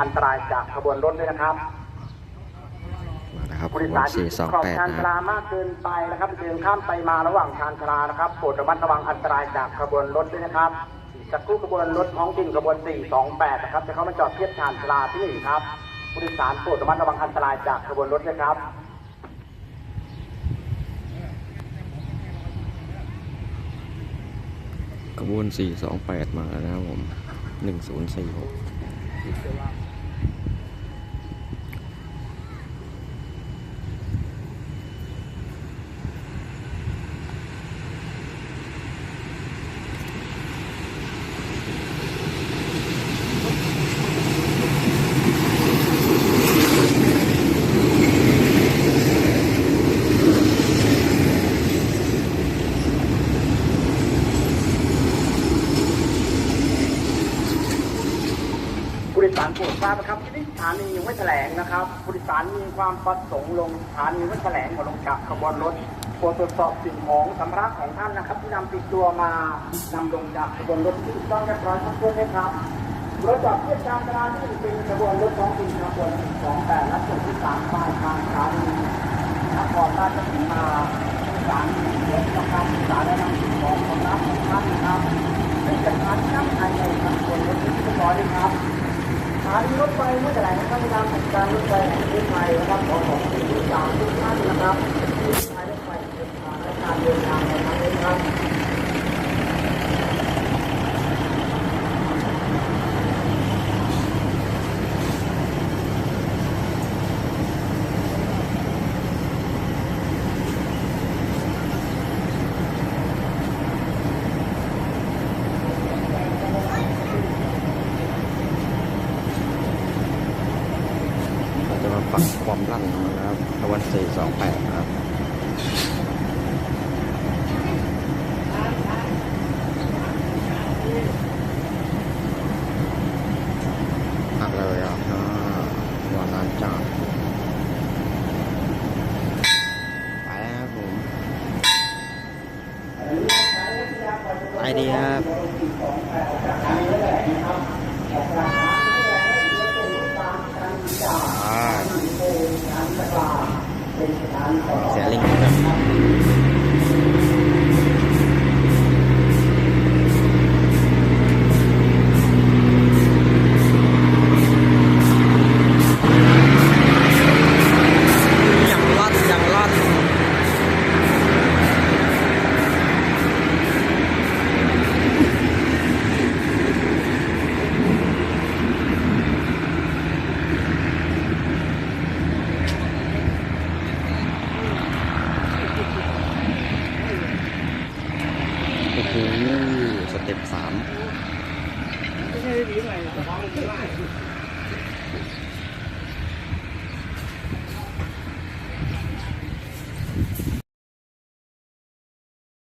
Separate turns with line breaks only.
อันตรายจากขบวนรถด้วยนะครับ
มานะครับขบว
น
สี่สองแปดน
ชานชลามากเกินไปนะครับเดินข้ามไปมาระหว่างชานชลานะครับโปรดระมัดระวังอันตรายจากขบวนรถด้วยนะครับจากคู่ขบวนรถท้องถิ่นขบวน 428 นะครับจะเข้ามาจอดเทียบชานชลาที่หนึ่งครับผู้โดยสารโปรดระมัดระวังอันตรายจากขบวนรถด้วยครับ
ขบวน 428 มาแล้วครับผม 1046 ยสา
รโปรดทราบนะครับที่สถานียังไม่แถลงนะครับผู้โดยสารมีความประสงค์ลงสถานีไม่แถลงก่อนลงจากขบวนรถโปรดตรวจสอบสิ่งของสำรับของท่านนะครับ ที่นำติดตัวมานำลงจากขบวนรถที่ถูกต้องเรียบร้อยครับเพื่อนไหมครับรถจอดเทียบการจราที่เป็นขบวนรถท้องถิ่นขบวน28และส่วนที่สามปลายทางสถานีนครราชสีมาสถานีรถประการศึกษาและนำสิ่งของสำรับของท่านนะครับซึ่งจะทานนั่งภายในขบวนรถที่เรียบร้อยด้วยครับ กานรถไฟเมื่อแถลงนะครับในการจัดการรถไฟแห่งประเทศไทยนะครับขอขอบคุณทุกท่านนะครับที่ใช้รถไฟเดินทางและการเดินทางในครั้งนี้ครับ
เรา จะมาปักความลั่นนะครับขบวนสี่สองแปดนะครับหักเลยอะวันนั้นจ้าไปแล้วครับผมไปดีครับอ่า เสียลิงครับอย่างลั่นอย่างลั่น โอ้โหส เต็ปสาม